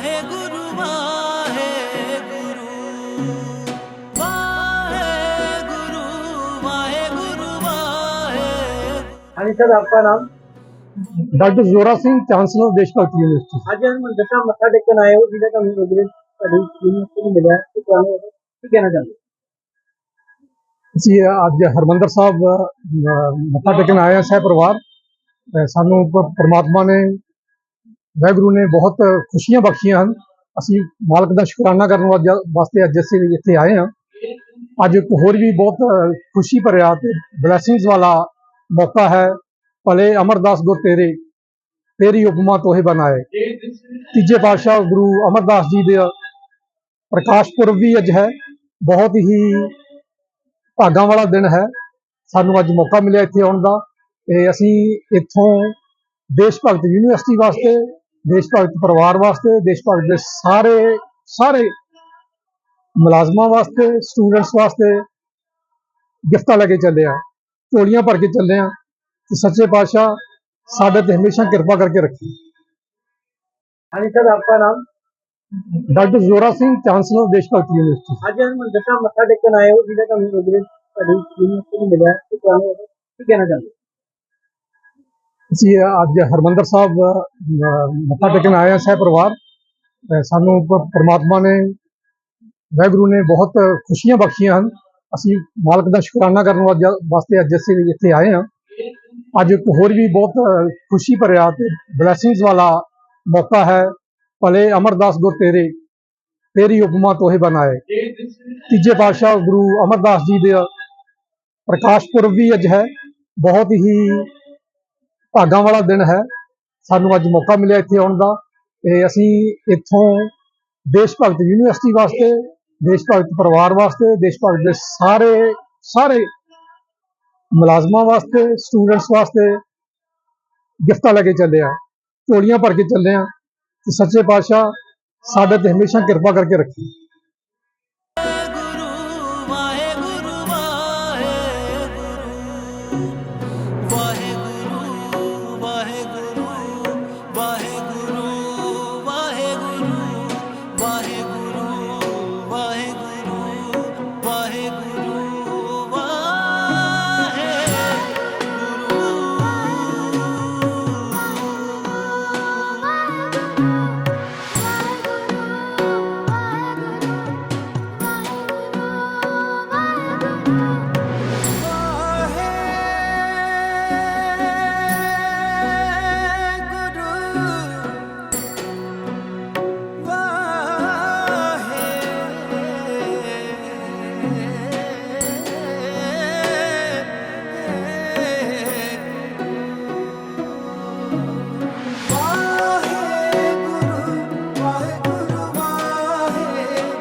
ਵਾਹਿਗੁਰੂ ਵਾਹਿਗੁਰੂ ਵਾਹਿਗੁਰੂ ਵਾਹਿਗੁਰੂ ਵਾਹਿਗੁਰੂ ਹਾਂਜੀ ਸਰ ਆਪਣਾ ਨਾਮ? ਡਾਕਟਰ ਜ਼ੋਰਾ ਸਿੰਘ ਚਾਂਸਲਰ ਦੇਸ਼ ਭਗਤੀ ਯੂਨੀਵਰਸਿਟੀ। ਅੱਜ ਅਸੀਂ ਮੰਦਰ ਦਾ ਮੱਥਾ ਟੇਕਣ ਆਏ ਹੋ ਜਿਹਦਾ ਤੁਹਾਨੂੰ ਰੋਗਰੇ ਤੁਹਾਡੀ ਯੂਨੀਵਰਸਿਟੀ ਨੂੰ ਮਿਲਿਆ ਤੇ ਤੁਹਾਨੂੰ ਕੀ ਕਹਿਣਾ ਚਾਹੁੰਦੇ? ਅਸੀਂ ਅੱਜ ਹਰਮੰਦਰ ਸਾਹਿਬ ਮੱਥਾ ਟੇਕਣ ਆਏ ਆ ਸਹਿ ਪਰਿਵਾਰ। ਸਾਨੂੰ ਪਰਮਾਤਮਾ ਨੇ ਵਾਹਿਗੁਰੂ ਨੇ ਬਹੁਤ ਖੁਸ਼ੀਆਂ ਬਖਸ਼ੀਆਂ ਹਨ। ਅਸੀਂ ਮਾਲਕ ਦਾ ਸ਼ੁਕਰਾਨਾ ਕਰਨ ਵਾਜ- ਵਾਸਤੇ ਅੱਜ ਅਸੀਂ ਇੱਥੇ ਆਏ ਹਾਂ। ਅੱਜ ਇੱਕ ਹੋਰ ਵੀ ਬਹੁਤ ਖੁਸ਼ੀ ਭਰਿਆ ਤੇ ਬਲੇਸਿੰਗਸ ਵਾਲਾ ਮੌਕਾ ਹੈ। ਭਲੇ ਅਮਰਦਾਸ ਗੁਰ ਤੇਰੇ, ਤੇਰੀ ਉਪਮਾ ਤੋਹੇ ਬਣਾਏ। ਤੀਜੇ ਪਾਤਸ਼ਾਹ ਗੁਰੂ ਅਮਰਦਾਸ ਜੀ ਦੇ ਪ੍ਰਕਾਸ਼ ਪੁਰਬ ਵੀ ਅੱਜ ਹੈ। ਬਹੁਤ ਹੀ ਭਾਗਾਂ ਵਾਲਾ ਦਿਨ ਹੈ। ਸਾਨੂੰ ਅੱਜ ਮੌਕਾ ਮਿਲਿਆ ਇੱਥੇ ਆਉਣ ਦਾ। ਤੇ ਅਸੀਂ ਇੱਥੋਂ ਦੇਸ਼ ਭਗਤ ਯੂਨੀਵਰਸਿਟੀ ਵਾਸਤੇ देश भगत परिवार वास्ते देश भगत के सारे सारे मुलाजमान वास्ते स्टूडेंट्स वास्ते गिफ्टा लेके चले हैं चोलियाँ भर के चले हैं तो सच्चे पातशाह साढ़े तमेशा कृपा करके रखी। हाँ आपका नाम? डॉक्टर जोरा सिंह चांसलर देश भगत यूनिवर्सिटी अब हम टेकन आए हो ज़िले तो मिले तो कहना चाहते ਅਸੀਂ ਅੱਜ ਹਰਮੰਦਰ ਸਾਹਿਬ ਮੱਥਾ ਟੇਕਣ ਆਏ ਹਾਂ ਸਹਿ ਪਰਿਵਾਰ। ਸਾਨੂੰ ਪ- ਪ੍ਰਮਾਤਮਾ ਨੇ, ਵਾਹਿਗੁਰੂ ਨੇ ਬਹੁਤ ਖੁਸ਼ੀਆਂ ਬਖਸ਼ੀਆਂ ਹਨ। ਅਸੀਂ ਮਾਲਕ ਦਾ ਸ਼ੁਕਰਾਨਾ ਕਰਨ ਵਾਜ- ਵਾਸਤੇ ਅੱਜ ਅਸੀਂ ਇੱਥੇ ਆਏ ਹਾਂ। ਅੱਜ ਇੱਕ ਹੋਰ ਵੀ ਬਹੁਤ ਖੁਸ਼ੀ ਭਰਿਆ ਤੇ ਬਲੇਸਿੰਗਸ ਵਾਲਾ ਮੌਕਾ ਹੈ। ਭਲੇ ਅਮਰਦਾਸ ਗੁਰ ਤੇਰੇ, ਤੇਰੀ ਉਪਮਾ ਤੋਹੇ ਬਣਾਏ। ਤੀਜੇ ਪਾਤਸ਼ਾਹ ਗੁਰੂ ਅਮਰਦਾਸ ਜੀ ਦੇ ਪ੍ਰਕਾਸ਼ ਪੁਰਬ ਵੀ ਅੱਜ ਹੈ। ਬਹੁਤ ਹੀ ਭਾਗਾਂ ਵਾਲਾ ਦਿਨ ਹੈ। ਸਾਨੂੰ ਅੱਜ ਮੌਕਾ ਮਿਲਿਆ ਇੱਥੇ ਆਉਣ ਦਾ। ਤੇ ਅਸੀਂ ਇੱਥੋਂ ਦੇਸ਼ ਭਗਤ ਯੂਨੀਵਰਸਿਟੀ ਵਾਸਤੇ, ਦੇਸ਼ ਭਗਤ ਪਰਿਵਾਰ ਵਾਸਤੇ, ਦੇਸ਼ ਭਗਤ ਦੇ ਸਾਰੇ ਸਾਰੇ ਮੁਲਾਜ਼ਮਾਂ ਵਾਸਤੇ ਸਟੂਡੈਂਟਸ ਵਾਸਤੇ ਗਿਫਟਾਂ ਲੈ ਕੇ ਚੱਲੇ ਆ ਝੋਲੀਆਂ ਭਰ ਕੇ ਚੱਲੇ ਆ ਤੇ ਸੱਚੇ ਪਾਤਸ਼ਾਹ, ਸਾਡੇ ਤੇ ਹਮੇਸ਼ਾ ਕਿਰਪਾ ਕਰਕੇ ਰੱਖੇ you.